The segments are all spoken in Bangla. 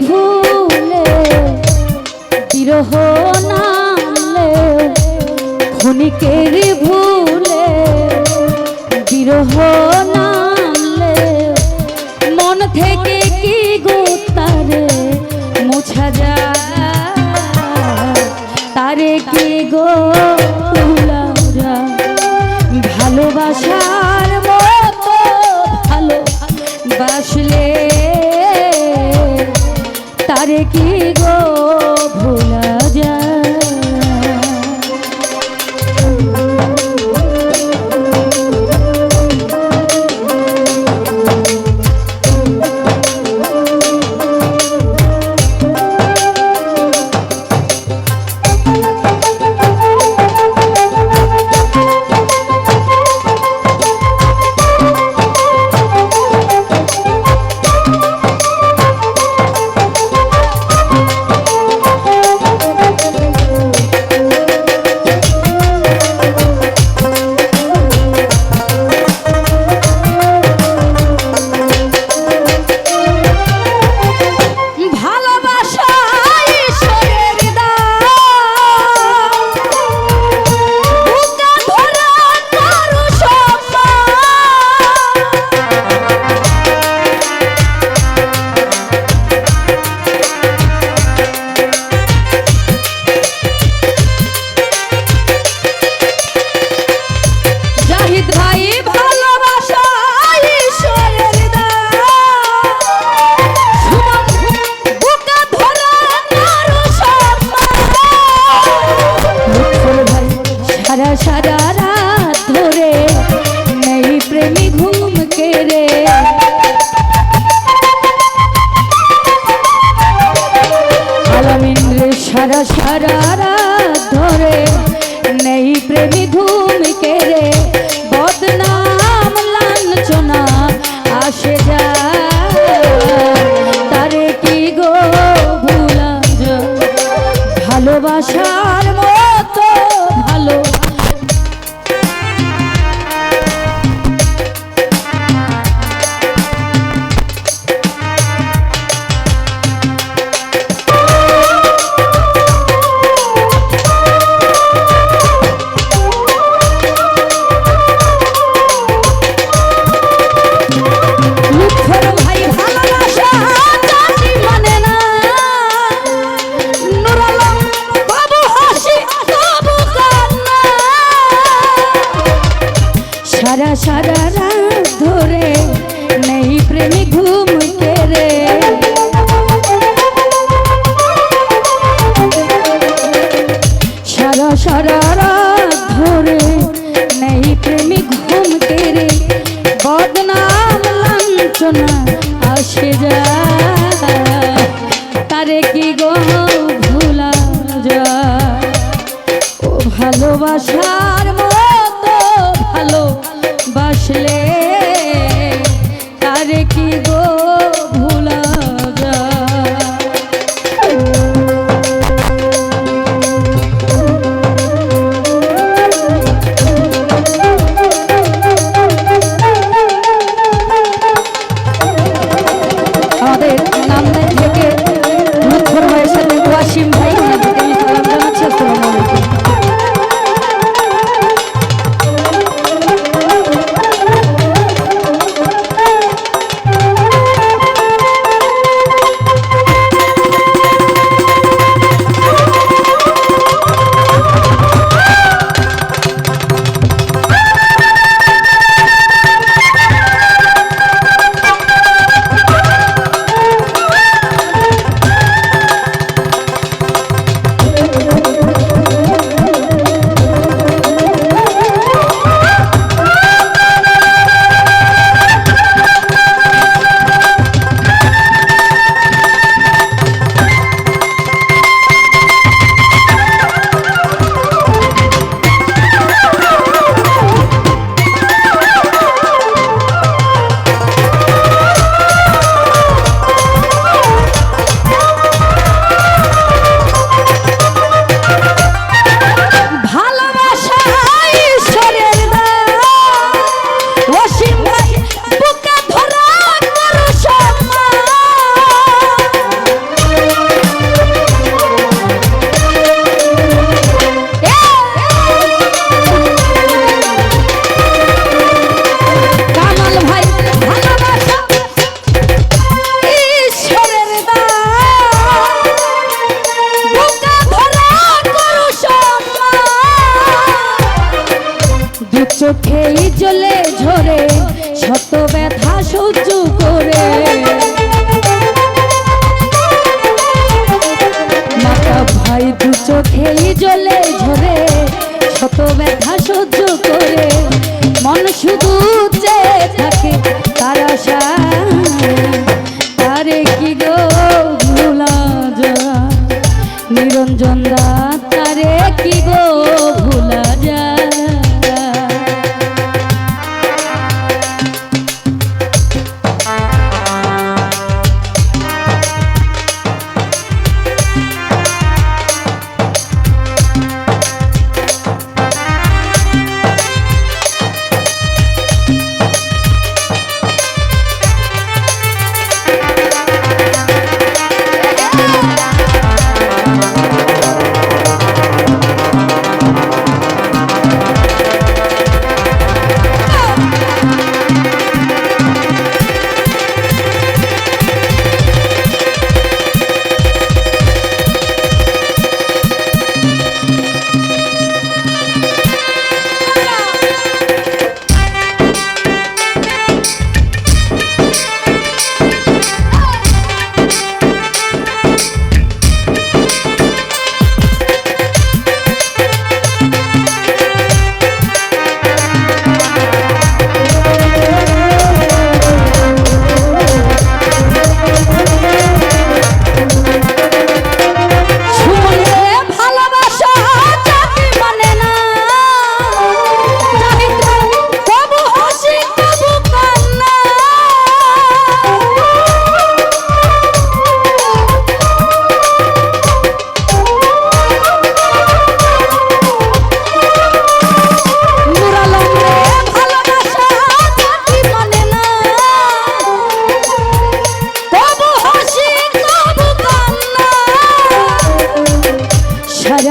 ভুলে, বিরহ নামলে, ক্ষণিকের ভুলে, বিরহ নামলে, মন থেকে কি গো তারে মোছা যায় তারে কি গো? ভালোবাসার মতো ভালো বাসলে কি গো। প্রেমী ঘুম সারা ধরে নেই প্রেমী ঘুম কেড়ে সারা সারা রাত ধরে নেই প্রেমী ঘুম কেড়ে বদনাম লাঞ্ছনা আসে যায় তারে কি গো ভুলা যায় ও ভালোবাসার চোখে জলে ঝরে শত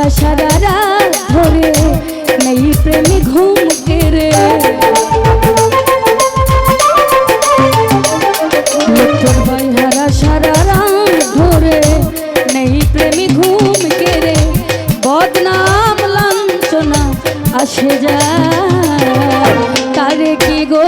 मेरा शरारा धोरे नई प्रेमी घूम के रे भाई हरा शरारा धोरे नई प्रेमी घूम के रे बदनाम लंचना আসে যায় তারে কি গো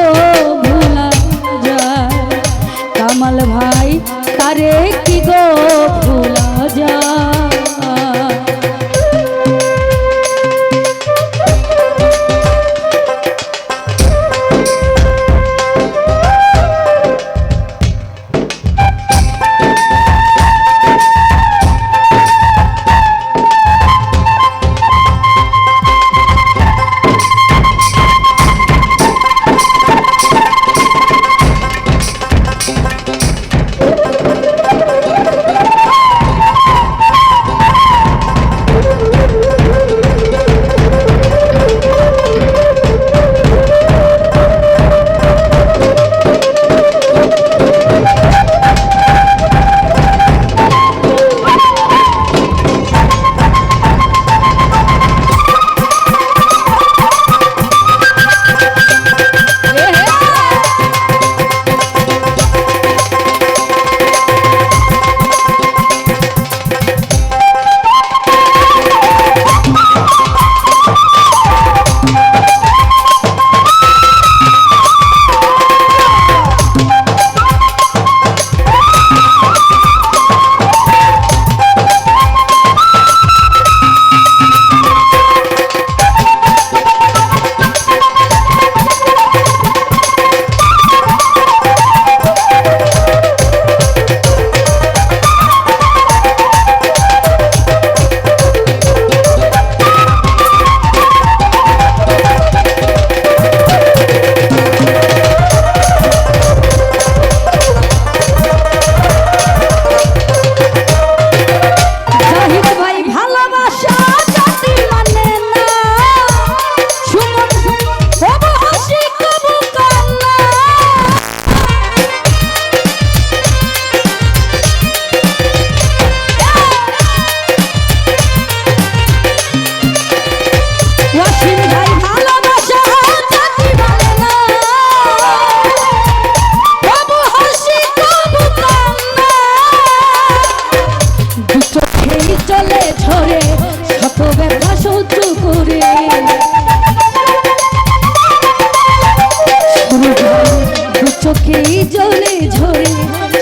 জলে ঝরে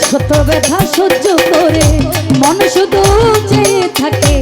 শত ব্যথা সহ্য করে মন শুধু চেয়ে থাকে।